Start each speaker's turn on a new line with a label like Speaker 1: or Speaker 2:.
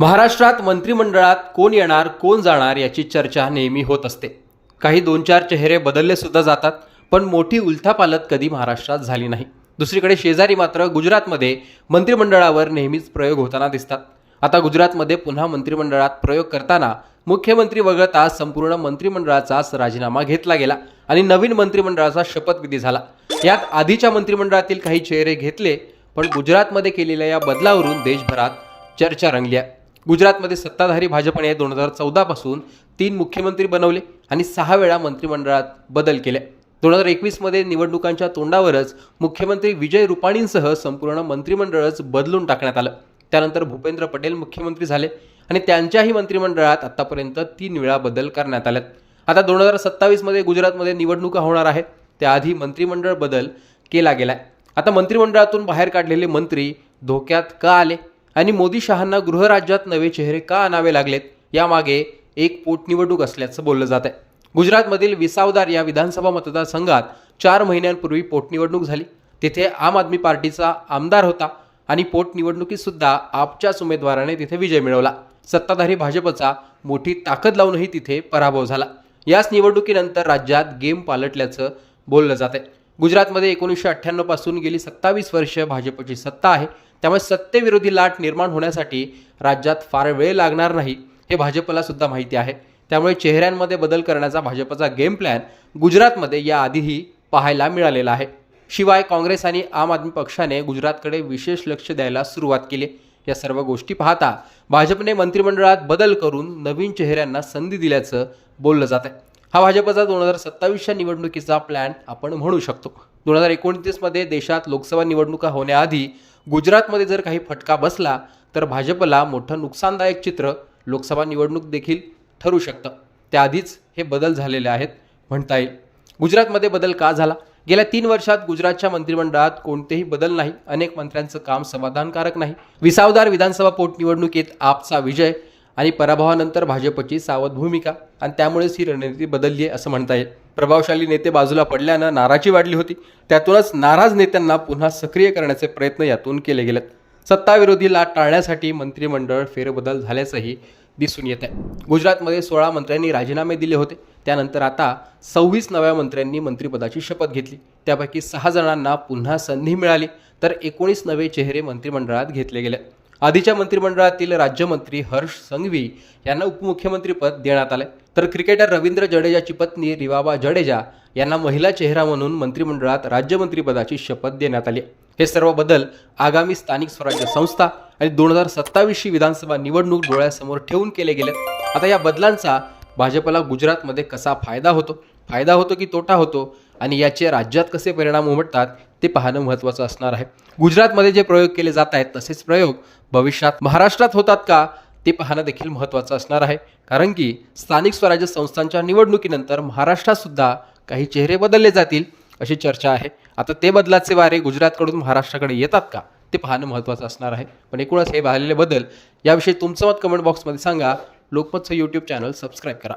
Speaker 1: महाराष्ट्रात मंत्रिमंडळात कोण येणार कोण जाणार याची चर्चा नेहमी होत असते. काही दोन चार चेहरे बदलले सुद्धा जातात पण मोठी उलथापालत कधी महाराष्ट्रात झाली नाही. दुसरीकडे शेजारी मात्र गुजरातमध्ये मंत्रिमंडळावर नेहमीच प्रयोग होताना दिसतात. आता गुजरातमध्ये पुन्हा मंत्रिमंडळात प्रयोग करताना मुख्यमंत्री वगळता संपूर्ण मंत्रिमंडळाचाच राजीनामा घेतला गेला आणि नवीन मंत्रिमंडळाचा शपथविधी झाला. यात आधीच्या मंत्रिमंडळातील काही चेहरे घेतले पण गुजरातमध्ये केलेल्या या बदलावरून देशभरात चर्चा रंगली आहे. गुजरातमध्ये सत्ताधारी भाजपने दोन हजार चौदापासून तीन मुख्यमंत्री बनवले आणि सहा वेळा मंत्रिमंडळात बदल केले. दोन हजार एकवीसमध्ये निवडणुकांच्या तोंडावरच मुख्यमंत्री विजय रुपाणींसह संपूर्ण मंत्रिमंडळच बदलून टाकण्यात आलं. त्यानंतर भूपेंद्र पटेल मुख्यमंत्री झाले आणि त्यांच्याही मंत्रिमंडळात आतापर्यंत तीन वेळा बदल करण्यात आलेत. आता दोन हजार सत्तावीसमध्ये गुजरातमध्ये निवडणुका होणार आहेत. त्याआधी मंत्रिमंडळ बदल केला गेलाय. आता मंत्रिमंडळातून बाहेर काढलेले मंत्री धोक्यात का आले? आणि मोदी शहांना गृहराज्यात नवे चेहरे का आणावे लागलेत? यामागे एक पोटनिवडणूक असल्याचं बोललं जात आहे. गुजरातमधील विसावदार या विधानसभा मतदारसंघात चार महिन्यांपूर्वी पोटनिवडणूक झाली. तिथे आम आदमी पार्टीचा आमदार होता आणि पोटनिवडणुकीत सुद्धा आपच्याच उमेदवाराने तिथे विजय मिळवला. सत्ताधारी भाजपचा मोठी ताकद लावूनही तिथे पराभव झाला. याच निवडणुकीनंतर राज्यात गेम पालटल्याचं बोललं जात आहे. गुजरातमध्ये एकोणीसशे अठ्ठ्याण्णवपासून गेली सत्तावीस वर्ष भाजपची सत्ता आहे. त्यामुळे सत्तेविरोधी लाट निर्माण होण्यासाठी राज्यात फार वेळ लागणार नाही हे भाजपला सुद्धा माहिती आहे. त्यामुळे चेहऱ्यांमध्ये बदल करण्याचा भाजपचा गेम प्लॅन गुजरातमध्ये याआधीही पाहायला मिळालेला आहे. शिवाय काँग्रेस आणि आम आदमी पक्षाने गुजरातकडे विशेष लक्ष द्यायला सुरुवात केली. या सर्व गोष्टी पाहता भाजपने मंत्रिमंडळात बदल करून नवीन चेहऱ्यांना संधी दिल्याचं बोललं जात आहे. हा भाजपचा दोन हजार सत्तावीसच्या निवडणुकीचा प्लॅन आपण म्हणू शकतो. दोन हजार एकोणतीसमध्ये देशात लोकसभा निवडणुका होण्याआधी गुजरातमध्ये जर काही फटका बसला तर भाजपला मोठं नुकसानदायक चित्र लोकसभा निवडणूक देखील ठरू शकतं. त्याआधीच हे बदल झालेले आहेत म्हणता येईल. गुजरातमध्ये बदल का झाला? गेल्या तीन वर्षात गुजरातच्या मंत्रिमंडळात कोणतेही बदल नाही अनेक मंत्र्यांचं काम समाधानकारक नाही. विसावदार विधानसभा पोटनिवडणुकीत आपचा विजय आणि पराभवानंतर भाजपची सावध भूमिका. आणि त्यामुळेच ही रणनीती बदलली आहे असं म्हणता येईल. प्रभावशाली नेते बाजूला पडल्यानं नाराजी वाढली होती. त्यातूनच नाराज नेत्यांना पुन्हा सक्रिय करण्याचे प्रयत्न यातून केले गेलेत. सत्ताविरोधी लाट टाळण्यासाठी मंत्रिमंडळ फेरबदल झाल्याचंही दिसून येत आहे. गुजरातमध्ये सोळा मंत्र्यांनी राजीनामे दिले होते. त्यानंतर आता सव्वीस नव्या मंत्र्यांनी मंत्रिपदाची शपथ घेतली. त्यापैकी सहा जणांना पुन्हा संधी मिळाली. तर एकोणीस नवे चेहरे मंत्रिमंडळात घेतले गेले. आधीच्या मंत्रिमंडळातील राज्यमंत्री हर्ष संघवी यांना उपमुख्यमंत्रीपद देण्यात आले तर क्रिकेटर रवींद्र जडेजाची पत्नी रिवाबा जडेजा यांना महिला चेहरा म्हणून मंत्रिमंडळात राज्यमंत्रीपदाची शपथ देण्यात आली हे सर्व बदल आगामी स्थानिक स्वराज्य संस्था आणि दोन हजार सत्तावीसची विधानसभा निवडणूक डोळ्यासमोर ठेवून केले गेले आता या बदलांचा भाजपला गुजरातमध्ये कसा फायदा होतो? फायदा होतो की तोटा होतो? आणि याचे राज्यात कसे परिणाम उमटतात? ते पाहणं महत्त्वाचं असणार आहे. गुजरातमध्ये जे प्रयोग केले जात आहेत तसेच प्रयोग भविष्यात महाराष्ट्रात होतात का ते पाहणं देखील महत्त्वाचं असणार आहे. कारण की स्थानिक स्वराज्य संस्थांच्या निवडणुकीनंतर महाराष्ट्रात सुद्धा काही चेहरे बदलले जातील अशी चर्चा आहे. आता ते बदलाचे वारे गुजरातकडून महाराष्ट्राकडे येतात का ते पाहणं महत्त्वाचं असणार आहे. पण एकूणच हे झालेले बदल याविषयी तुमचं मत कमेंट बॉक्समध्ये सांगा. लोकमतचं यूट्यूब चॅनल सबस्क्राईब करा.